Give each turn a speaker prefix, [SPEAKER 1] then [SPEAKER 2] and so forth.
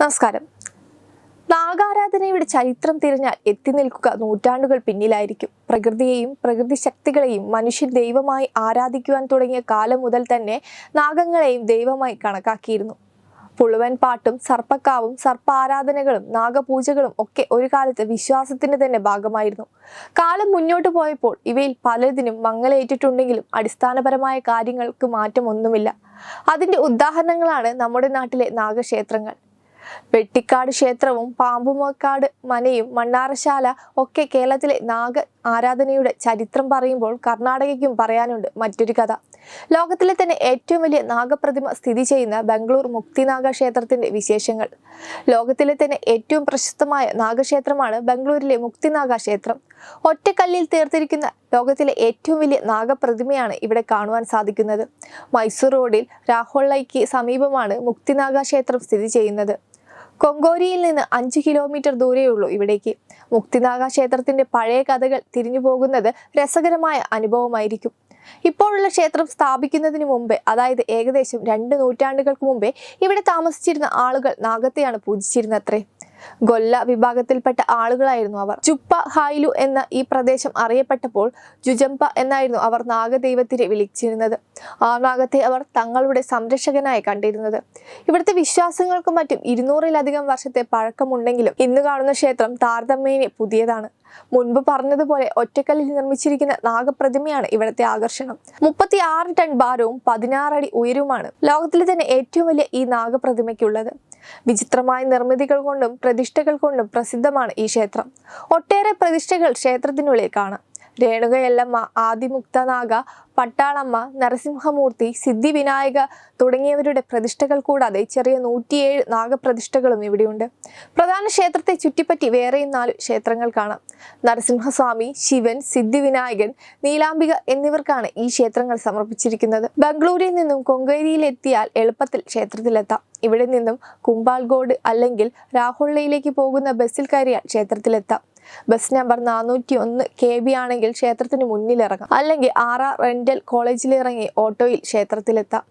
[SPEAKER 1] നമസ്കാരം. നാഗാരാധനയുടെ ചരിത്രം തിരഞ്ഞാൽ എത്തി നിൽക്കുക നൂറ്റാണ്ടുകൾ പിന്നിലായിരിക്കും. പ്രകൃതിയെയും പ്രകൃതി ശക്തികളെയും മനുഷ്യൻ ദൈവമായി ആരാധിക്കുവാൻ തുടങ്ങിയ കാലം മുതൽ തന്നെ നാഗങ്ങളെയും ദൈവമായി കണക്കാക്കിയിരുന്നു. പുളുവൻ പാട്ടും സർപ്പക്കാവും സർപ്പ ആരാധനകളും നാഗപൂജകളും ഒക്കെ ഒരു കാലത്ത് വിശ്വാസത്തിന്റെ തന്നെ ഭാഗമായിരുന്നു. കാലം മുന്നോട്ട് പോയപ്പോൾ ഇവയിൽ പലതിനും മങ്ങലേറ്റിട്ടുണ്ടെങ്കിലും അടിസ്ഥാനപരമായ കാര്യങ്ങൾക്ക് മാറ്റമൊന്നുമില്ല. അതിന്റെ ഉദാഹരണങ്ങളാണ് നമ്മുടെ നാട്ടിലെ നാഗക്ഷേത്രങ്ങൾ. വെട്ടിക്കാട് ക്ഷേത്രവും പാമ്പുമക്കാട് മനയും മണ്ണാറശാല ഒക്കെ കേരളത്തിലെ നാഗ ആരാധനയുടെ ചരിത്രം പറയുമ്പോൾ കർണാടകയ്ക്കും പറയാനുണ്ട് മറ്റൊരു കഥ. ലോകത്തിലെ തന്നെ ഏറ്റവും വലിയ നാഗപ്രതിമ സ്ഥിതി ചെയ്യുന്ന ബംഗളൂർ മുക്തിനാഗ ക്ഷേത്രത്തിന്റെ വിശേഷങ്ങൾ. ലോകത്തിലെ തന്നെ ഏറ്റവും പ്രശസ്തമായ നാഗക്ഷേത്രമാണ് ബംഗളൂരിലെ മുക്തിനാഗ ക്ഷേത്രം. ഒറ്റക്കല്ലിൽ തീർത്തിരിക്കുന്ന ലോകത്തിലെ ഏറ്റവും വലിയ നാഗപ്രതിമയാണ് ഇവിടെ കാണുവാൻ സാധിക്കുന്നത്. മൈസൂർ റോഡിൽ രാഹുള്ളയ്ക്ക് സമീപമാണ് മുക്തിനാഗ ക്ഷേത്രം സ്ഥിതി ചെയ്യുന്നത്. കൊങ്കോരിയിൽ നിന്ന് അഞ്ച് കിലോമീറ്റർ ദൂരെയുള്ളൂ ഇവിടേക്ക്. മുക്തിനാഗ ക്ഷേത്രത്തിന്റെ പഴയ കഥകൾ തിരിഞ്ഞു പോകുന്നത് രസകരമായ അനുഭവമായിരിക്കും. ഇപ്പോഴുള്ള ക്ഷേത്രം സ്ഥാപിക്കുന്നതിന് മുമ്പേ അതായത് ഏകദേശം രണ്ട് നൂറ്റാണ്ടുകൾക്ക് മുമ്പേ ഇവിടെ താമസിച്ചിരുന്ന ആളുകൾ നാഗത്തെയാണ് പൂജിച്ചിരുന്നത്രേ. ഗൊല്ല വിഭാഗത്തിൽപ്പെട്ട ആളുകളായിരുന്നു അവർ. ചുപ്പ ഹായിലു എന്ന ഈ പ്രദേശം അറിയപ്പെട്ടപ്പോൾ ജുജംപ എന്നായിരുന്നു അവർ നാഗദൈവത്തിനെ വിളിച്ചിരുന്നത്. ആ അവർ തങ്ങളുടെ സംരക്ഷകനായി കണ്ടിരുന്നത്. ഇവിടുത്തെ വിശ്വാസങ്ങൾക്കും മറ്റും ഇരുന്നൂറിലധികം വർഷത്തെ പഴക്കമുണ്ടെങ്കിലും ഇന്ന് കാണുന്ന ക്ഷേത്രം താരതമ്യേന പുതിയതാണ്. മുൻപ് പറഞ്ഞതുപോലെ ഒറ്റക്കല്ലിൽ നിർമ്മിച്ചിരിക്കുന്ന നാഗപ്രതിമയാണ് ഇവിടുത്തെ ആകർഷണം. മുപ്പത്തി ആറ് ടൺ ഭാരവും പതിനാറടി ഉയരവുമാണ് ലോകത്തിലെ തന്നെ ഏറ്റവും വലിയ ഈ നാഗപ്രതിമയ്ക്കുള്ളത്. വിചിത്രമായ നിർമ്മിതികൾ കൊണ്ടും പ്രതിഷ്ഠകൾ കൊണ്ടും പ്രസിദ്ധമാണ് ഈ ക്ഷേത്രം. ഒട്ടേറെ പ്രതിഷ്ഠകൾ ക്ഷേത്രത്തിനുള്ളിൽ കാണാം. രേണുകയല്ലമ്മ ആദിമുക്തനാഗ പട്ടാളമ്മ നരസിംഹമൂർത്തി സിദ്ധിവിനായക തുടങ്ങിയവരുടെ പ്രതിഷ്ഠകൾ കൂടാതെ ചെറിയ നൂറ്റിയേഴ് നാഗപ്രതിഷ്ഠകളും ഇവിടെയുണ്ട്. പ്രധാന ക്ഷേത്രത്തെ ചുറ്റിപ്പറ്റി വേറെയും നാല് ക്ഷേത്രങ്ങൾ കാണാം. നരസിംഹസ്വാമി ശിവൻ സിദ്ധിവിനായകൻ നീലാംബിക എന്നിവർക്കാണ് ഈ ക്ഷേത്രങ്ങൾ സമർപ്പിച്ചിരിക്കുന്നത്. ബംഗളൂരിൽ നിന്നും കൊങ്കേരിയിലെത്തിയാൽ എളുപ്പത്തിൽ ക്ഷേത്രത്തിലെത്താം. ഇവിടെ നിന്നും കുമ്പാൽഗോഡ് അല്ലെങ്കിൽ രാഹുള്ളയിലേക്ക് പോകുന്ന ബസ്സിൽ കയറിയാൽ ക്ഷേത്രത്തിലെത്താം. ബസ് നമ്പർ നാനൂറ്റി ഒന്ന് കെ ബി ആണെങ്കിൽ ക്ഷേത്രത്തിന് മുന്നിലിറങ്ങാം. അല്ലെങ്കിൽ ആർ ആർ ഇറങ്ങി ഓട്ടോയിൽ ക്ഷേത്രത്തിലെത്താം.